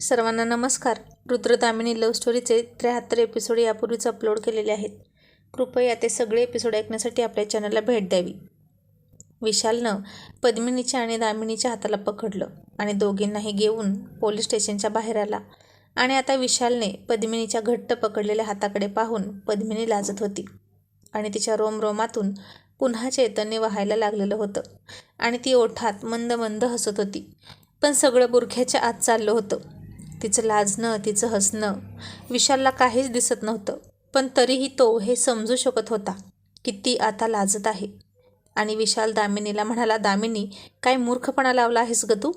सर्वांना नमस्कार. रुद्रदामिनी लव्ह स्टोरीचे त्र्याहत्तर एपिसोड यापूर्वीच अपलोड केलेले आहेत. कृपया ते सगळे एपिसोड ऐकण्यासाठी आपल्या चॅनलला भेट द्यावी. विशालनं पद्मिनीच्या आणि दामिनीच्या हाताला पकडलं आणि दोघींनाही घेऊन पोलीस स्टेशनच्या बाहेर आला. आणि आता विशालने पद्मिनीच्या घट्ट पकडलेल्या हाताकडे पाहून पद्मिनी लाजत होती आणि तिच्या रोमरोमातून पुन्हा चैतन्य व्हायला लागलेलं होतं. आणि ती ओठात मंद मंद हसत होती. पण सगळं बुरख्याच्या आत चाललं होतं. तिचं लाजणं तिचं हसणं विशालला काहीच दिसत नव्हतं. पण तरीही तो हे समजू शकत होता की ती आता लाजत आहे. आणि विशाल दामिनीला म्हणाला दामिनी काय मूर्खपणा लावला आहेस ग तू?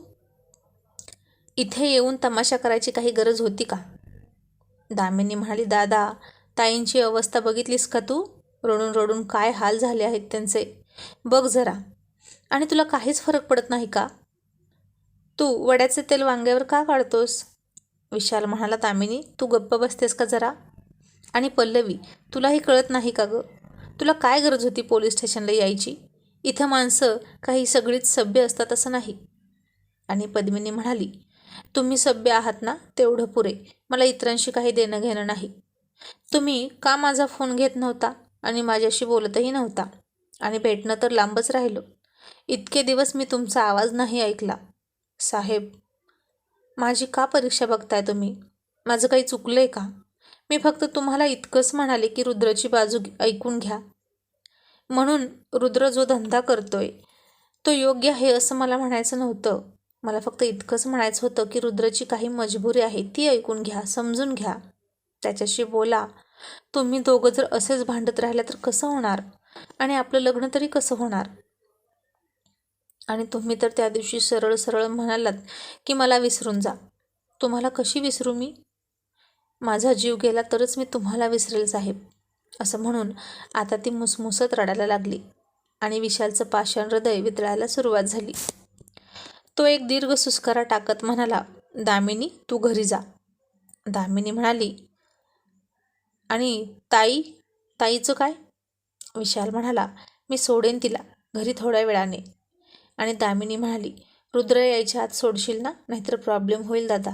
इथे येऊन तमाशा करायची काही गरज होती का? दामिनी म्हणाली दादा ताईंची अवस्था बघितलीस का तू? रडून रडून काय हाल झाले आहेत त्यांचे? बघ जरा. आणि तुला काहीच फरक पडत नाही का? तू वड्याचे तेल वांग्यावर का काढतोस? विशाल म्हणाला तामिनी तू गप्प बसतेस का जरा? आणि पल्लवी तुलाही कळत नाही का गं? तुला काय गरज होती पोलीस स्टेशनला यायची? इथं माणसं काही सगळीच सभ्य असतात असं नाही. आणि पद्मिनी म्हणाली तुम्ही सभ्य आहात ना तेवढं पुरे. मला इतरांशी काही देणं घेणं नाही. तुम्ही का माझा फोन घेत नव्हता आणि माझ्याशी बोलतही नव्हता? आणि भेटणं तर लांबच राहिलो. इतके दिवस मी तुमचा आवाज नाही ऐकला. साहेब माझी का परीक्षा बघताय तुम्ही? माझं काही चुकलं आहे का? मी फक्त तुम्हाला इतकंच म्हणाले की रुद्रची बाजू ऐकून घ्या. म्हणून रुद्र जो धंदा करतोय तो योग्य आहे असं मला म्हणायचं नव्हतं. मला फक्त इतकंच म्हणायचं होतं की रुद्रची काही मजबुरी आहे ती ऐकून घ्या समजून घ्या. त्याच्याशी बोला. तुम्ही दोघं जर असेच भांडत राहिला तर कसं होणार? आणि आपलं लग्न तरी कसं होणार? आणि तुम्ही तर त्या दिवशी सरळ सरळ म्हणालात की मला विसरून जा. तुम्हाला कशी विसरू मी? माझा जीव गेला तरच मी तुम्हाला विसरेल साहेब असं म्हणून आता ती मुसमुसत रडायला लागली आणि विशालचं पाषाण हृदय वितळायला सुरुवात झाली. तो एक दीर्घ सुस्कारा टाकत म्हणाला दामिनी तू घरी जा. दामिनी म्हणाली आणि ताई ताईचं काय? विशाल म्हणाला मी सोडेन तिला घरी थोड्या वेळाने. आणि दामिनी म्हणाली रुद्र यायच्या आत सोडशील ना? नाहीतर प्रॉब्लेम होईल दादा.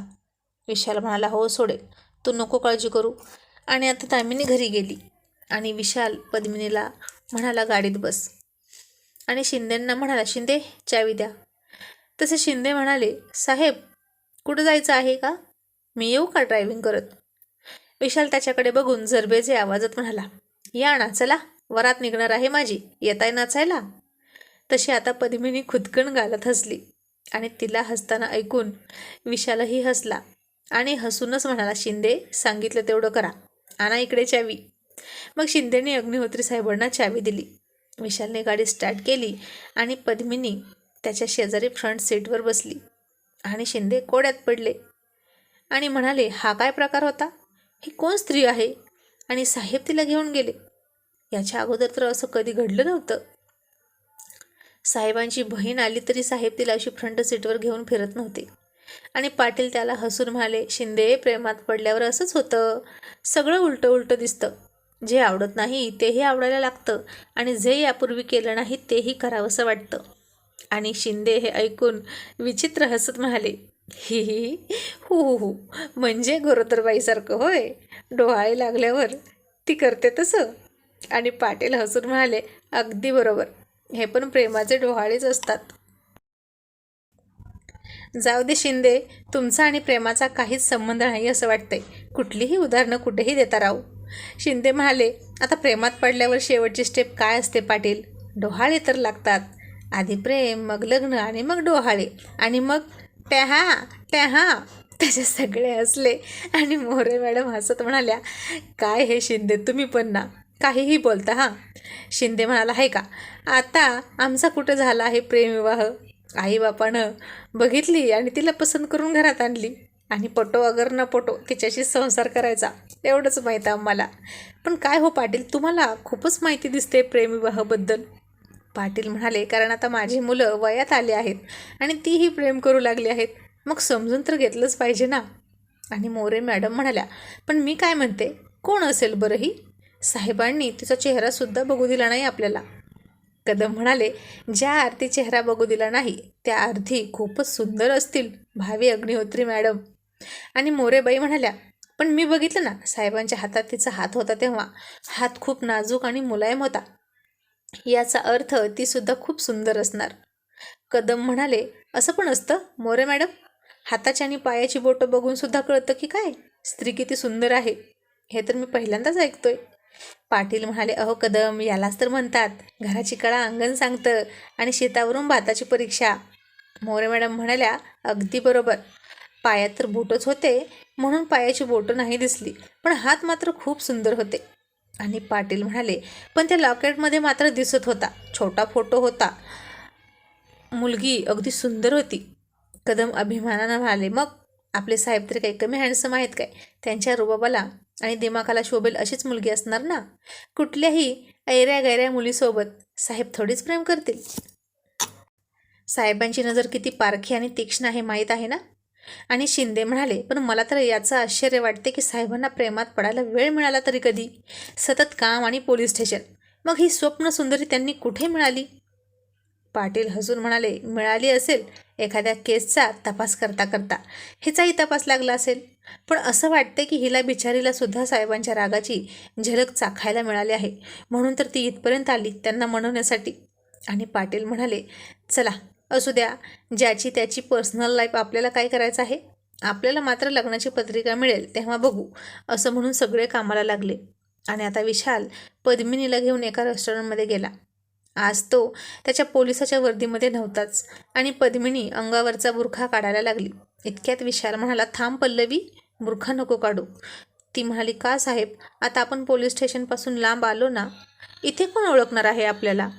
विशाल म्हणाला हो सोडेल. तू नको काळजी करू. आणि आता दामिनी घरी गेली. आणि विशाल पद्मिनीला म्हणाला गाडीत बस. आणि शिंदेंना म्हणाला शिंदे चावी द्या. तसे शिंदे म्हणाले साहेब कुठं जायचं आहे का? मी येऊ का ड्रायव्हिंग करत? विशाल त्याच्याकडे बघून जरबेजे आवाजात म्हणाला या ना चला. वरात निघणार आहे माझी. येताय नाचायला तशी आता पद्मिनी खुदकण गालत हसली आणि तिला हसताना ऐकून विशालही हसला आणि हसूनच म्हणाला शिंदे सांगितलं तेवढं करा. आणा इकडे चावी. मग शिंदेने अग्निहोत्री साहेबांना चावी दिली. विशालने गाडी स्टार्ट केली आणि पद्मिनी त्याच्या शेजारी फ्रंट सीटवर बसली. आणि शिंदे कोड्यात पडले आणि म्हणाले हा काय प्रकार होता? ही कोण स्त्री आहे? आणि साहेब तिला घेऊन गेले. याच्या अगोदर तर असं कधी घडलं नव्हतं. साहेबांची बहीण आली तरी साहेब तिला अशी फ्रंट सीटवर घेऊन फिरत नव्हते. आणि पाटील त्याला हसून म्हणाले शिंदे प्रेमात पडल्यावर असंच होतं. सगळं उलटं उलटं दिसतं. जे आवडत नाही तेही आवडायला लागतं. आणि जे यापूर्वी केलं नाही तेही करावंसं वाटतं. आणि शिंदे हे ऐकून विचित्र हसत म्हणाले ही ही हु. हु हु म्हणजे गोरोदरबाईसारखं होय. डोहाळे लागल्यावर ती करते तसं. आणि पाटील हसून म्हणाले अगदी बरोबर. हे पण प्रेमाचे डोहाळेच असतात. जाऊ दे शिंदे तुमचा आणि प्रेमाचा काहीच संबंध नाही असं वाटतंय. कुठलीही उदाहरणं कुठेही देता राहू. शिंदे म्हणाले आता प्रेमात पडल्यावर शेवटची स्टेप काय असते पाटील? डोहाळे तर लागतात. आधी प्रेम मग लग्न आणि मग डोहाळे. आणि मग टॅहा टॅहा. त्याचे सगळे हसले आणि मोरे मॅडम हसत म्हणाल्या काय हे शिंदे तुम्ही पण ना. काहीही बोलता हां. शिंदे म्हणाला आहे का? आता आमचा कुठं झाला आहे प्रेमविवाह आई बापानं बघितली आणि तिला पसंत करून घरात आणली. आणि पटो अगर न पटो तिच्याशी संसार करायचा. एवढंच माहीत आम्हाला. पण काय हो पाटील तुम्हाला खूपच माहिती दिसते प्रेमविवाहाबद्दल पाटील म्हणाले कारण आता माझी मुलं वयात आली आहेत आणि तीही प्रेम करू लागली आहेत. मग समजून तर घेतलंच पाहिजे ना. आणि मोरे मॅडम म्हणाल्या पण मी काय म्हणते? कोण असेल बरं ही? साहेबांनी तिचा चेहरासुद्धा बघू दिला नाही आपल्याला. कदम म्हणाले ज्या आरती चेहरा बघू दिला नाही त्या आरती खूपच सुंदर असतील भावी अग्निहोत्री मॅडम. आणि मोरेबाई म्हणाल्या पण मी बघितलं ना साहेबांच्या हातात तिचा हात होता तेव्हा. हात खूप नाजूक आणि मुलायम होता. याचा अर्थ ती सुद्धा खूप सुंदर असणार. कदम म्हणाले असं पण असतं मोरे मॅडम. हाताची आणि पायाची बोटं बघून सुद्धा कळतं की काय? स्त्री किती सुंदर आहे. हे तर मी पहिल्यांदाच ऐकतोय. पाटील म्हणाले अहो कदम यालाच तर म्हणतात. घराची कळा अंगण सांगतं आणि शेतावरून भाताची परीक्षा. मोरे मॅडम म्हणाल्या अगदी बरोबर. पायात तर बोटच होते म्हणून पायाची बोटं नाही दिसली पण हात मात्र खूप सुंदर होते. आणि पाटील म्हणाले पण त्या लॉकेटमध्ये मात्र दिसत होता. छोटा फोटो होता. मुलगी अगदी सुंदर होती. कदम अभिमानानं म्हणाले मग आपले साहेब तरी काही कमी हँडसम आहेत काय? त्यांच्या रुबाबाला आणि दिमाखाला शोभेल अशीच मुलगी असणार ना? कुठल्याही ऐऱ्या गैऱ्या मुलीसोबत साहेब थोडीच प्रेम करतील. साहेबांची नजर किती पारखी आणि तीक्ष्ण आहे माहीत आहे ना? आणि शिंदे म्हणाले पण मला तर याचं आश्चर्य वाटते की साहेबांना प्रेमात पडायला वेळ मिळाला तरी कधी? सतत काम आणि पोलीस स्टेशन. मग ही स्वप्न सुंदरी त्यांनी कुठे मिळाली? पाटील हसून म्हणाले मिळाली असेल एखाद्या केसचा तपास करता करता. हिचाही तपास लागला असेल. पण असं वाटते की हिला बिचारीला सुद्धा साहेबांच्या रागाची झलक चाखायला मिळाली आहे. म्हणून तर ती इथपर्यंत आली त्यांना म्हणवण्यासाठी आणि पाटील म्हणाले चला असू द्या. ज्याची त्याची पर्सनल लाईफ आपल्याला काय करायचं आहे? आपल्याला मात्र लग्नाची पत्रिका मिळेल तेव्हा बघू असं म्हणून सगळे कामाला लागले. आणि आता विशाल पद्मिनीला घेऊन एका रेस्टॉरंटमध्ये गेला. आज तो त्याच्या पोलिसाच्या वर्दीमध्ये नव्हताच आणि पद्मिनी अंगावरचा बुरखा काढायला लागली. इतक्यात विशाल म्हणाला थांब पल्लवी बुरखा नको काढू. ती म्हणाली का साहेब आता आपण पोलीस स्टेशनपासून लांब आलो ना इथे कोण ओळखणार आहे आपल्याला?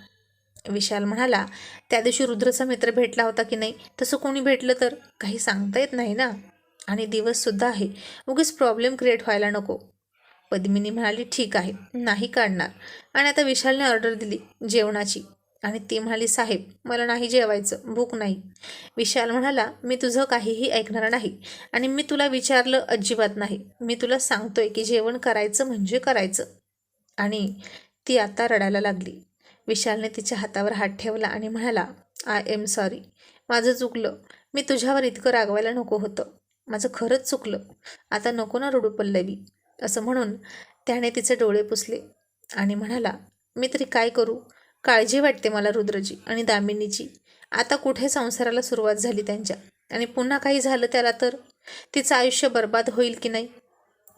विशाल म्हणाला त्या दिवशी रुद्रचा मित्र भेटला होता की नाही? तसं कोणी भेटलं तर? काही सांगता येत नाही ना? आणि दिवससुद्धा आहे. उगीच प्रॉब्लेम क्रिएट व्हायला नको. पद्मिनी म्हणाली ठीक आहे नाही काढणार. आणि आता विशालने ऑर्डर दिली जेवणाची. आणि ती म्हणाली साहेब मला नाही जेवायचं भूक नाही. विशाल म्हणाला मी तुझं काहीही ऐकणार नाही आणि मी तुला विचारलं अजिबात नाही. मी तुला सांगतोय की जेवण करायचं म्हणजे करायचं. आणि ती आता रडायला लागली. विशालने तिच्या हातावर हात ठेवला आणि म्हणाला आय एम सॉरी माझं चुकलं. मी तुझ्यावर इतकं रागवायला नको होतं. माझं खरंच चुकलं. आता नको ना रडू पल्लवी. असं म्हणून त्याने तिचे डोळे पुसले आणि म्हणाला मी तरी काय करू? काळजी वाटते मला रुद्रची आणि दामिनीची. आता कुठे संसाराला सुरुवात झाली त्यांच्या? आणि पुन्हा काही झालं त्याला तर? तिचं आयुष्य बर्बाद होईल की नाही?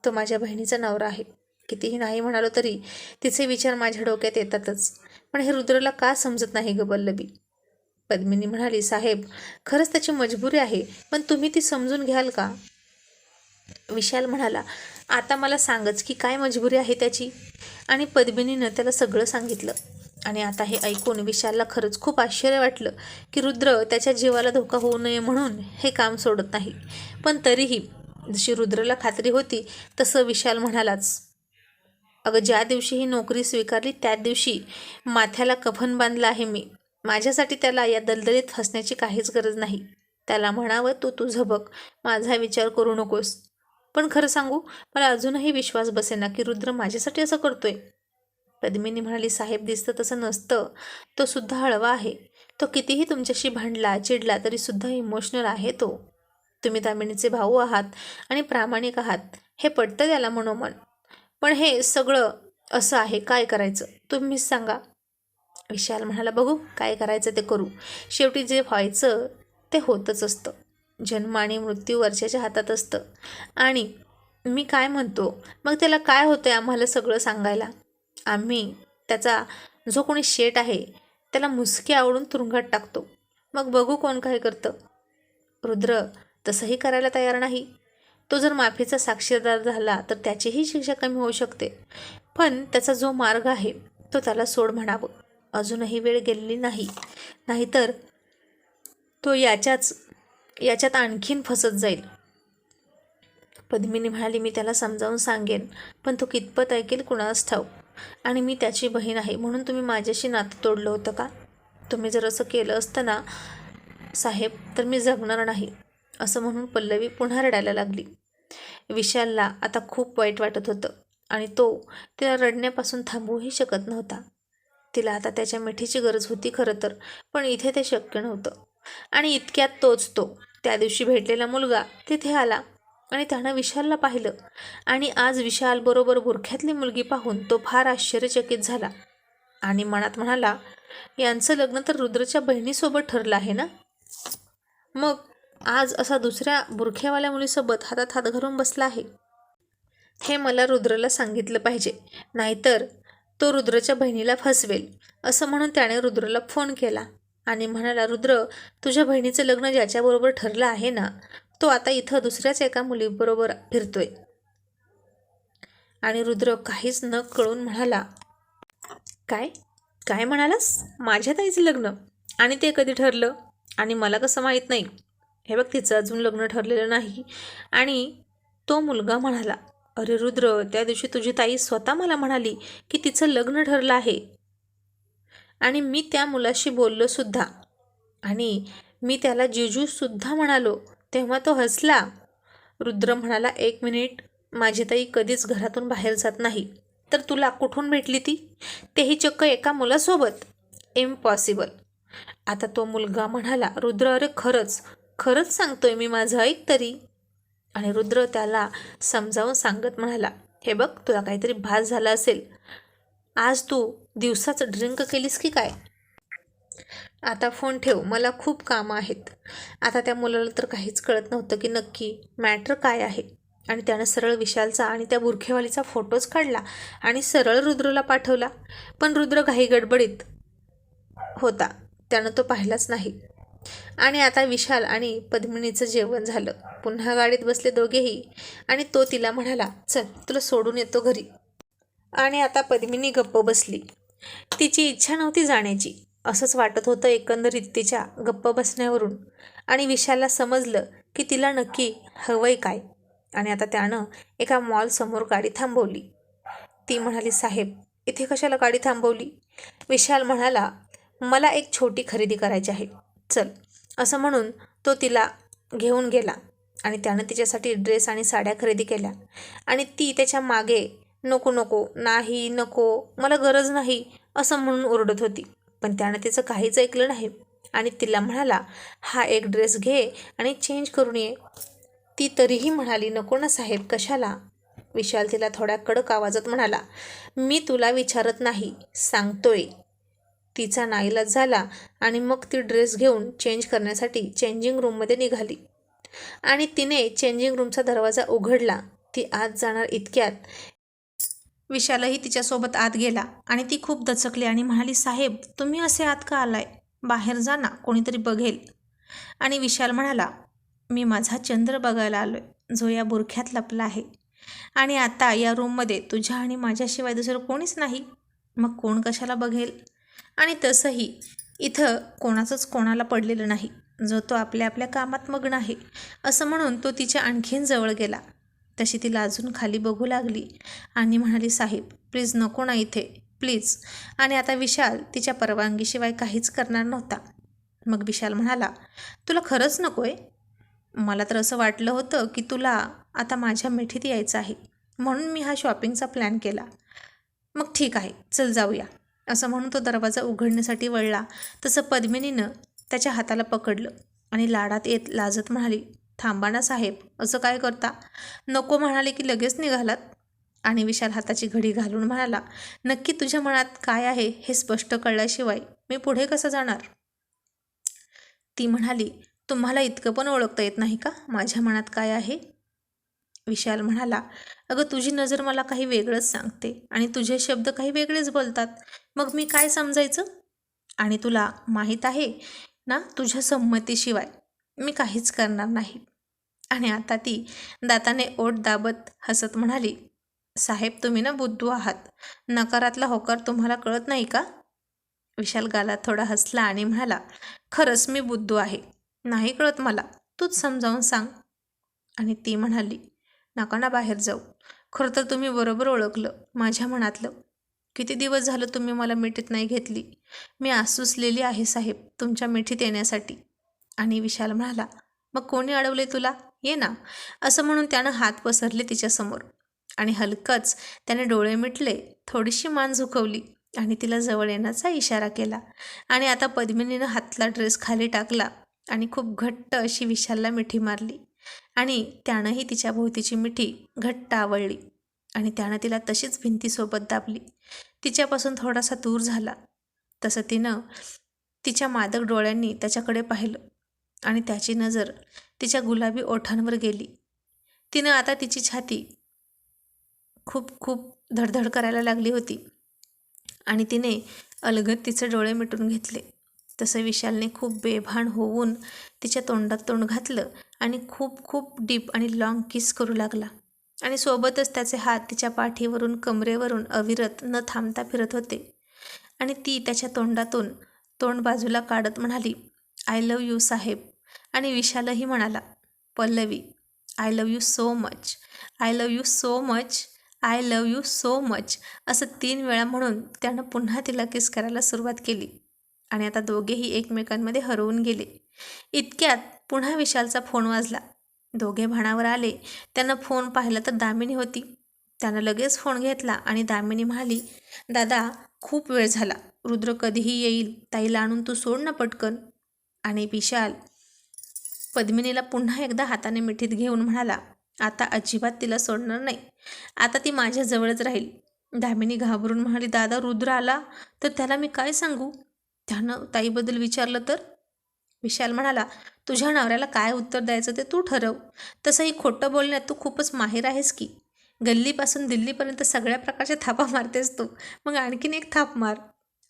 तो माझ्या बहिणीचा नवरा आहे. कितीही नाही म्हणालो तरी तिचे विचार माझ्या डोक्यात येतातच. पण हे रुद्रला का समजत नाही ग बल्लबी पद्मिनी म्हणाली साहेब खरंच त्याची मजबुरी आहे पण तुम्ही ती समजून घ्याल का विशाल म्हणाला आता मला सांगच की काय मजबुरी आहे त्याची. आणि पद्मिनीनं त्याला सगळं सांगितलं. आणि आता हे ऐकून विशालला खरंच खूप आश्चर्य वाटलं की रुद्र त्याच्या जीवाला धोका होऊ नये म्हणून हे काम सोडत नाही. पण तरीही जशी रुद्रला खात्री होती तसं विशाल म्हणालाच अगं ज्या दिवशी ही नोकरी स्वीकारली त्या दिवशी माथ्याला कफन बांधलं आहे मी. माझ्यासाठी त्याला या दलदलीत फसण्याची काहीच गरज नाही. त्याला म्हणावं तू तुझं बघ. माझा विचार करू नकोस. पण खरं सांगू मला अजूनही विश्वास बसेना की रुद्र माझ्यासाठी असं करतोय. पद्मिनी म्हणाली साहेब दिसतं तसं नसतं. तो सुद्धा हळवा आहे. तो कितीही तुमच्याशी भांडला चिडला तरी सुद्धा इमोशनल आहे तो. तुम्ही दामिनीचे भाऊ आहात आणि प्रामाणिक आहात. हे पटतं त्याला मनोमन. पण हे सगळं असं आहे काय करायचं? तुम्हीच सांगा. विशाल म्हणाला बघू काय करायचं ते करू. शेवटी जे व्हायचं ते होतच असतं. जन्म आणि मृत्यू वर्षाच्या हातात असतं. आणि मी काय म्हणतो? मग त्याला काय होतं आहे आम्हाला सगळं सांगायला? आम्ही त्याचा जो कोणी शेट आहे त्याला मुसकी आवडून तुरुंगात टाकतो. मग बघू कोण काय करतं. रुद्र तसंही करायला तयार नाही. तो जर माफीचा साक्षीदार झाला तर त्याचीही शिक्षा कमी होऊ शकते. पण त्याचा जो मार्ग आहे तो त्याला सोड म्हणावं. अजूनही वेळ गेलेली नाही. नाहीतर तो याच्याच याच्यात आणखीन फसत जाईल. पद्मिनी म्हणाली मी त्याला समजावून सांगेन पण तो कितपत ऐकेल कुणास ठाऊ आणि मी त्याची बहीण आहे म्हणून तुम्ही माझ्याशी नातं तोडलं होतं का? तुम्ही जर असं केलं असतं ना साहेब तर मी जगणार नाही असं म्हणून पल्लवी पुन्हा रडायला लागली. विशालला आता खूप वाईट वाटत होतं आणि तो तिला रडण्यापासून थांबवूही शकत नव्हता. तिला आता त्याच्या मिठीची गरज होती खरं तर पण इथे ते शक्य नव्हतं. आणि इतक्यात तोच तो त्या दिवशी भेटलेला मुलगा तिथे आला आणि त्यानं विशालला पाहिलं. आणि आज विशाल बरोबर बुरख्यातली मुलगी पाहून तो फार आश्चर्यचकित झाला. आणि मनात म्हणाला यांचं लग्न तर रुद्रच्या बहिणीसोबत ठरलं आहे ना? मग आज असा दुसऱ्या बुरख्यावाल्या मुलीसोबत हातात हात घालून बसला आहे. हे मला रुद्रला सांगितलं पाहिजे. नाहीतर तो रुद्रच्या बहिणीला फसवेल. असं म्हणून त्याने रुद्रला फोन केला. आणि म्हणाला रुद्र तुझ्या बहिणीचं लग्न ज्याच्याबरोबर ठरलं आहे ना तो आता इथं दुसऱ्याच एका मुलीबरोबर फिरतोय. आणि रुद्र काहीच न कळून म्हणाला काय? काय म्हणालास? माझ्या ताईचं लग्न? आणि ते कधी ठरलं? आणि मला कसं माहीत नाही? हे बघ तिचं अजून लग्न ठरलेलं नाही. आणि तो मुलगा म्हणाला अरे रुद्र त्या दिवशी तुझी ताई स्वतः मला म्हणाली की तिचं लग्न ठरलं आहे. आणि मी त्या मुलाशी बोललो सुद्धा. आणि मी त्याला जिजूसुद्धा म्हणालो तेव्हा तो हसला. रुद्र म्हणाला एक मिनिट माझी ताई कधीच घरातून बाहेर जात नाही. तर तुला कुठून भेटली ती? तेही चक्क एका मुलासोबत. इम्पॉसिबल आता तो मुलगा म्हणाला रुद्र अरे खरंच खरंच सांगतोय मी माझं ऐक तरी. आणि रुद्र त्याला समजावून सांगत म्हणाला हे बघ तुला काहीतरी भास झाला असेल. आज तू दिवसाच ड्रिंक केलीस की काय? आता फोन ठेव मला खूप कामं आहेत. आता त्या मुलाला तर काहीच कळत नव्हतं की नक्की मॅटर काय आहे. आणि त्यानं सरळ विशालचा आणि त्या बुरखेवालीचा फोटोच काढला आणि सरळ रुद्रला पाठवला. पण रुद्र घाई गडबडीत होता. त्यानं तो पाहिलाच नाही. आणि आता विशाल आणि पद्मिनीचं जेवण झालं. पुन्हा गाडीत बसले दोघेही. आणि तो तिला म्हणाला चल तुला सोडून येतो घरी. आणि आता पद्मिनी गप्प बसली. तिची इच्छा नव्हती जाण्याची. असंच वाटत होतं एकंदरीत तिच्या गप्प बसण्यावरून. आणि विशालला समजलं की तिला नक्की हवंय काय. आणि आता त्यानं एका मॉलसमोर गाडी थांबवली. ती म्हणाली साहेब इथे कशाला गाडी थांबवली? विशाल म्हणाला मला एक छोटी खरेदी करायची आहे. चल. असं म्हणून तो तिला घेऊन गेला. आणि त्यानं तिच्यासाठी ड्रेस आणि साड्या खरेदी केल्या. आणि ती त्याच्यामागे नको नको नाही नको मला गरज नाही असं म्हणून ओरडत होती. पण त्यानं तिचं काहीच ऐकलं नाही. आणि तिला म्हणाला हा एक ड्रेस घे आणि चेंज करून ये. ती तरीही म्हणाली नको ना साहेब कशाला? विशाल तिला थोड्या कडक आवाजात म्हणाला मी तुला विचारत नाही सांगतोय. तिचा नाईलाज झाला आणि मग ती ड्रेस घेऊन चेंज करण्यासाठी चेंजिंग रूममध्ये निघाली. आणि तिने चेंजिंग रूमचा दरवाजा उघडला. ती आत जाणार इतक्यात. विशालही तिच्यासोबत आत गेला आणि ती खूप दचकली आणि म्हणाली साहेब तुम्ही असे आत का आलाय? बाहेर जा ना कोणीतरी बघेल. आणि विशाल म्हणाला मी माझा चंद्र बघायला आलोय जो या बुरख्यात लपला आहे. आणि आता या रूममध्ये तुझ्या आणि माझ्याशिवाय दुसरं कोणीच नाही. मग कोण कशाला बघेल? आणि तसंही इथं कोणाचंच कोणाला पडलेलं नाही. जो तो आपल्या आपल्या कामात मग्न आहे असं म्हणून तो तिच्या आणखीन जवळ गेला. तशी ती लाजून खाली बघू लागली आणि म्हणाली साहेब प्लीज नको ना इथे. प्लीज आणि आता विशाल तिच्या परवानगीशिवाय काहीच करणार नव्हता. मग विशाल म्हणाला तुला खरंच नको आहे? मला तर असं वाटलं होतं की तुला आता माझ्या मिठीत यायचं आहे. म्हणून मी हा शॉपिंगचा प्लॅन केला. मग ठीक आहे चल जाऊया. असं म्हणून तो दरवाजा उघडण्यासाठी वळला. तसं पद्मिनीनं त्याच्या हाताला पकडलं आणि लाडात येत लाजत म्हणाली थांबा ना साहेब असं काय करता? नको म्हणाले की लगेच निघालात. आणि विशाल हाताची घडी घालून म्हणाला नक्की तुझ्या मनात काय आहे हे स्पष्ट कळल्याशिवाय मी पुढे कसं जाणार? ती म्हणाली तुम्हाला इतकं पण ओळखता येत नाही का? माझ्या मनात काय आहे? विशाल म्हणाला अगं तुझी नजर मला काही वेगळंच सांगते आणि तुझे शब्द काही वेगळेच बोलतात. मग मी काय समजायचं? आणि तुला माहीत आहे ना तुझ्या संमतीशिवाय मी काहीच करणार नाही. आणि आता ती दाताने ओठ दाबत हसत म्हणाली साहेब तुम्ही ना बुद्धू आहात. नकारातला होकार तुम्हाला कळत नाही का? विशाल गाला थोडा हसला आणि म्हणाला खरंच मी बुद्धू आहे. नाही कळत मला. तूच समजावून सांग. आणि ती म्हणाली नका ना बाहेर जाऊ. खरं तर तुम्ही बरोबर ओळखलं माझ्या मनातलं. किती दिवस झालं तुम्ही मला मिठीत नाही घेतली. मी आसूसलेली आहे साहेब तुमच्या मिठीत येण्यासाठी. आणि विशाल म्हणाला मग कोणी अडवले तुला? ये ना. असं म्हणून त्यानं हात पसरले तिच्यासमोर आणि हलकंच त्याने डोळे मिटले थोडीशी मान झुकवली आणि तिला जवळ येण्याचा इशारा केला आणि आता पद्मिनीनं हातला ड्रेस खाली टाकला आणि खूप घट्ट अशी विशालला मिठी मारली आणि त्यानंही तिच्या भोवतीची मिठी घट्ट आवळली आणि त्यानं तिला तशीच भिंतीसोबत दाबली. तिच्यापासून थोडासा दूर झाला. तसं तिनं तिच्या मादक डोळ्यांनी त्याच्याकडे पाहिलं. आणि त्याची नजर तिच्या गुलाबी ओठांवर गेली. तिनं आता तिची छाती खूप खूप धडधड करायला लागली होती आणि तिने अलगद तिचे डोळे मिटून घेतले. तसं विशालने खूप बेभान होऊन तिच्या तोंडात तोंड घातलं आणि खूप खूप डीप आणि लाँग किस करू लागला. आणि सोबतच त्याचे हात तिच्या पाठीवरून कमरेवरून अविरत न थांबता फिरत होते. आणि ती त्याच्या तोंडातून तोंड बाजूला काढत म्हणाली आय लव यू साहेब. आणि विशालही म्हणाला Pallavi I love you so much I love you so much I love you so much असं तीन वेळा म्हणून त्यानं पुन्हा तिला किस करायला सुरुवात केली. आणि आता दोघेही एकमेकांमध्ये हरवून गेले. इतक्यात पुन्हा विशालचा फोन वाजला. दोघे भाणावर आले. त्यानं फोन पाहिला तर दामिनी होती. त्यानं लगेच फोन घेतला आणि दामिनी म्हणाली दादा खूप वेळ झाला. रुद्र कधीही येईल. ताईला आणून तू सोड ना पटकन. आणि विशाल पद्मिनीला पुन्हा एकदा हाताने मिठीत घेऊन म्हणाला आता अजिबात तिला सोडणार नाही. आता ती माझ्याजवळच राहील. दामिनी घाबरून म्हणाली दादा रुद्र आला तर त्याला मी काय सांगू? त्यानं ताईबद्दल विचारलं तर? विशाल म्हणाला तुझ्या नवऱ्याला काय उत्तर द्यायचं ते तू ठरव. तसंही खोटं बोलण्यात तू खूपच माहीर आहेस की. गल्लीपासून दिल्लीपर्यंत सगळ्या प्रकारच्या थापा मारतेस तू. मग आणखीन एक थाप मार.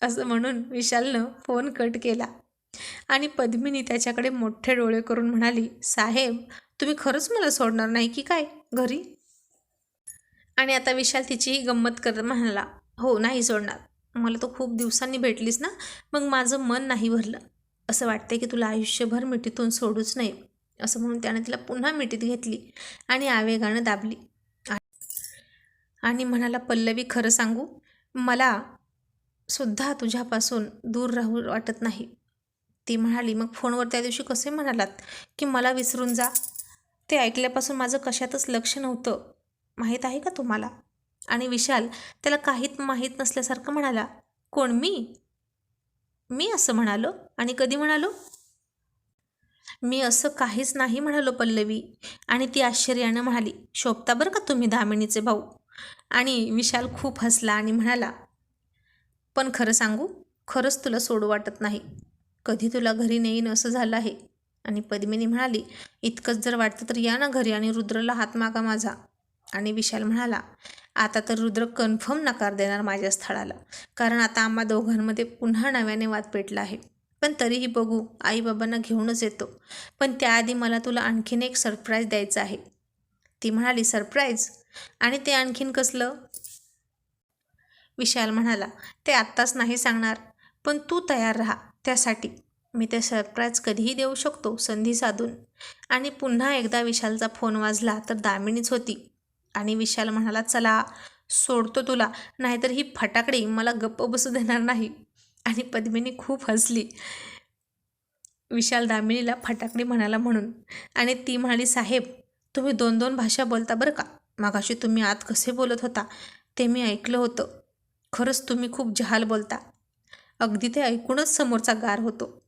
असं म्हणून विशालनं फोन कट केला. आणि पद्मिनी त्याच्याकडे मोठे डोळे करून म्हणाली साहेब तुम्ही खरंच मला सोडणार नाही की काय? घरी? आणि आता विशाल तिचीही गंमत करत म्हणाला हो नाही सोडणार. मला तो खूप दिवसांनी भेटलीस ना मग माझं मन नाही भरलं. असं वाटते की तुला आयुष्यभर मिठीतून सोडूच नाही असं म्हणून त्याने तिला पुन्हा मिठीत घेतली आणि आवेगानं दाबली. आणि म्हणाला पल्लवी खरं सांगू मला सुद्धा तुझ्यापासून दूर राहू वाटत नाही. ती म्हणाली मग फोनवर त्या दिवशी कसे म्हणालात की मला विसरून जा? ते ऐकल्यापासून माझं कशातच लक्ष नव्हतं. माहीत आहे का तुम्हाला? आणि विशाल त्याला काहीच माहीत नसल्यासारखं म्हणाला कोण मी? मी असं म्हणालो? आणि कधी म्हणालो? मी असं काहीच नाही म्हणालो पल्लवी. आणि ती आश्चर्यानं म्हणाली शोभता बरं का तुम्ही दामिनीचे भाऊ? आणि विशाल खूप हसला आणि म्हणाला पण खरं सांगू खरंच तुला सोडू वाटत नाही. कधी तुला घरी नेईन असं झालं आहे? आणि पद्मिनी म्हणाली इतकंच जर वाटतं तर या ना घरी आणि रुद्रला हात मागा माझा. आणि विशाल म्हणाला आता तर रुद्र कन्फर्म नकार देणार माझ्या स्थळाला. कारण आता आम्हा दोघांमध्ये पुन्हा नव्याने वाद पेटला आहे. पण तरीही बघू आईबाबांना घेऊनच येतो. पण त्याआधी मला तुला आणखीन एक सरप्राईज द्यायचं आहे. ती म्हणाली सरप्राईज आणि ते आणखीन कसलं? विशाल म्हणाला ते आत्ताच नाही सांगणार पण तू तयार राहा. त्यासाठी मी ते सरप्राईज कधीही देऊ शकतो संधी साधून. आणि पुन्हा एकदा विशालचा फोन वाजला तर दामिनीच होती. आणि विशाल म्हणाला चला सोडतो तुला नाहीतर ही फटाकडी मला गप्प बसू देणार नाही. आणि पद्मिनी खूप हसली. विशाल दामिनीला फटाकडी म्हणाला म्हणून. आणि ती म्हणाली साहेब तुम्ही दोन दोन भाषा बोलता बरं का? मागाशी तुम्ही आत कसे बोलत होता? ते मी ऐकलं होतं. खरंच तुम्ही खूप जहाल बोलता. अगदी ते ऐकूनच समोरचा गार होतो.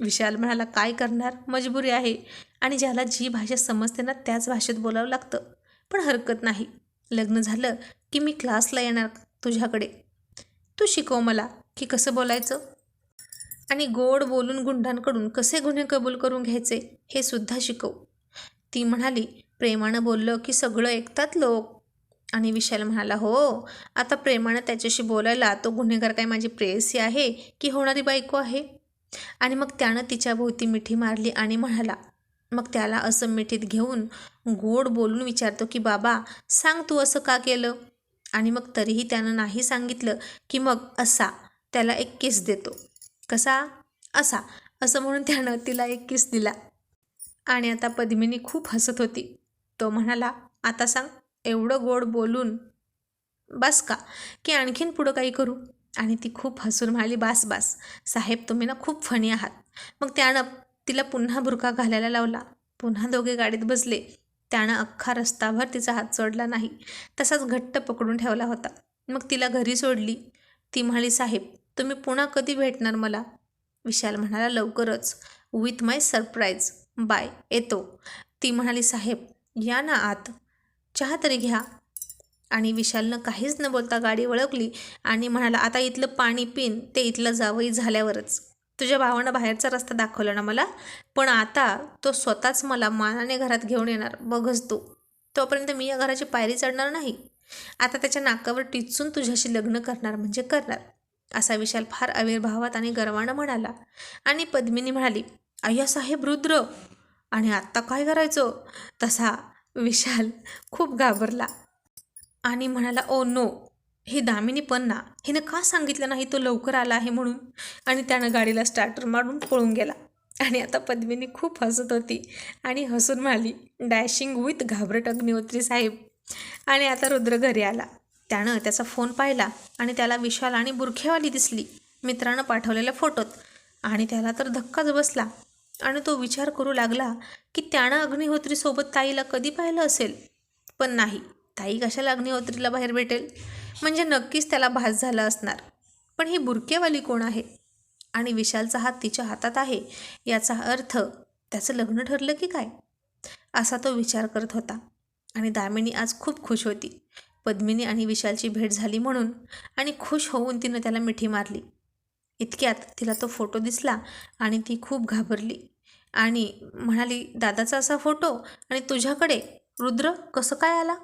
विशाल म्हणाला काय करणार? मजबुरी आहे. आणि ज्याला जी भाषा समजते ना त्याच भाषेत बोलावं लागतं. पण हरकत नाही. लग्न झालं की मी क्लासला येणार तुझ्याकडे. तू शिकव मला की कसं बोलायचं? आणि गोड बोलून गुंडांकडून कसे गुन्हे कबूल करून घ्यायचे हे सुद्धा शिकव. ती म्हणाली प्रेमानं बोललं की सगळं ऐकतात लोक. आणि विशाल म्हणाला हो आता प्रेमानं त्याच्याशी बोलायला तो गुन्हेगार काय माझी प्रेयसी आहे की होणारी बायको आहे? आणि मग त्यानं तिच्या भोवती मिठी मारली आणि म्हणाला मग त्याला असं मिठीत घेऊन गोड बोलून विचारतो की बाबा सांग तू असं का केलं? आणि मग तरीही त्यानं नाही सांगितलं की मग असा त्याला एक किस देतो. कसा? असा. असं म्हणून त्यानं तिला एक किस दिला. आणि आता पद्मिनी खूप हसत होती. तो म्हणाला आता सांग. एवढं गोड बोलून बस का की आणखीन पुढं काही करू? आणि ती खूप हसून म्हणाली बास बास साहेब तुम्ही ना खूप फणी आहात. मग त्यानं तिला पुन्हा बुरखा घालायला लावला. पुन्हा दोघे गाडीत बसले. त्यानं अख्खा रस्ताभर तिचा हात सोडला नाही. तसाच घट्ट पकडून ठेवला होता. मग तिला घरी सोडली. ती म्हणाली साहेब तुम्ही पुन्हा कधी भेटणार मला? विशाल म्हणाला लवकरच. विथ माय सरप्राईज बाय येतो. ती म्हणाली साहेब या ना आत. चहा तरी घ्या. आणि विशालनं काहीच न बोलता गाडी वळवली आणि म्हणाला आता इथलं पाणी पिन ते इथलं जावई झाल्यावरच. तुझ्या भावानं बाहेरचा रस्ता दाखवला ना मला? पण आता तो स्वतःच मला मानाने घरात घेऊन येणार. बघच तू. तोपर्यंत मी या घराची पायरी चढणार नाही. आता त्याच्या नाकावर टिचून तुझ्याशी लग्न करणार म्हणजे करणार. असा विशाल फार आविर्भावात आणि गर्वानं म्हणाला. आणि पद्मिनी म्हणाली अय्या साहेब रुद्र. आणि आत्ता काय करायचं? तसा विशाल खूप घाबरला आणि म्हणाला ओ नो ही दामिनी पण ना हिनं का सांगितलं नाही तो लवकर आला आहे म्हणून? आणि त्यानं गाडीला स्टार्टर मारून पळून गेला. आणि आता पद्मिनी खूप हसत होती आणि हसून म्हणाली डॅशिंग विथ घाबरट अग्निहोत्री साहेब. आणि आता रुद्र घरी आला. त्यानं त्याचा फोन पाहिला आणि त्याला विशाल आणि बुरखेवाली दिसली मित्रानं पाठवलेल्या फोटोत आणि त्याला तर धक्काच बसला. आणि तो विचार करू लागला की त्यानं अग्निहोत्रीसोबत ताईला कधी पाहिलं असेल? पण नाही. ताई कशाला अग्निहोत्रीला बाहेर भेटेल? म्हणजे नक्कीच त्याला भास झाला असणार. पण ही बुरकेवाली कोण आहे? आणि विशालचा हात तिच्या हातात आहे याचा अर्थ त्याचं लग्न ठरलं की काय? असा तो विचार करत होता. आणि दामिनी आज खूप खुश होती. पद्मिनी आणि विशालची भेट झाली म्हणून आणि खुश होऊन तिनं त्याला मिठी मारली. इतक्यात तिला तो फोटो दिसला आणि ती खूप घाबरली. आणि म्हणाली दादाचा असा फोटो आणि तुझ्याकडे रुद्र कसं काय आला?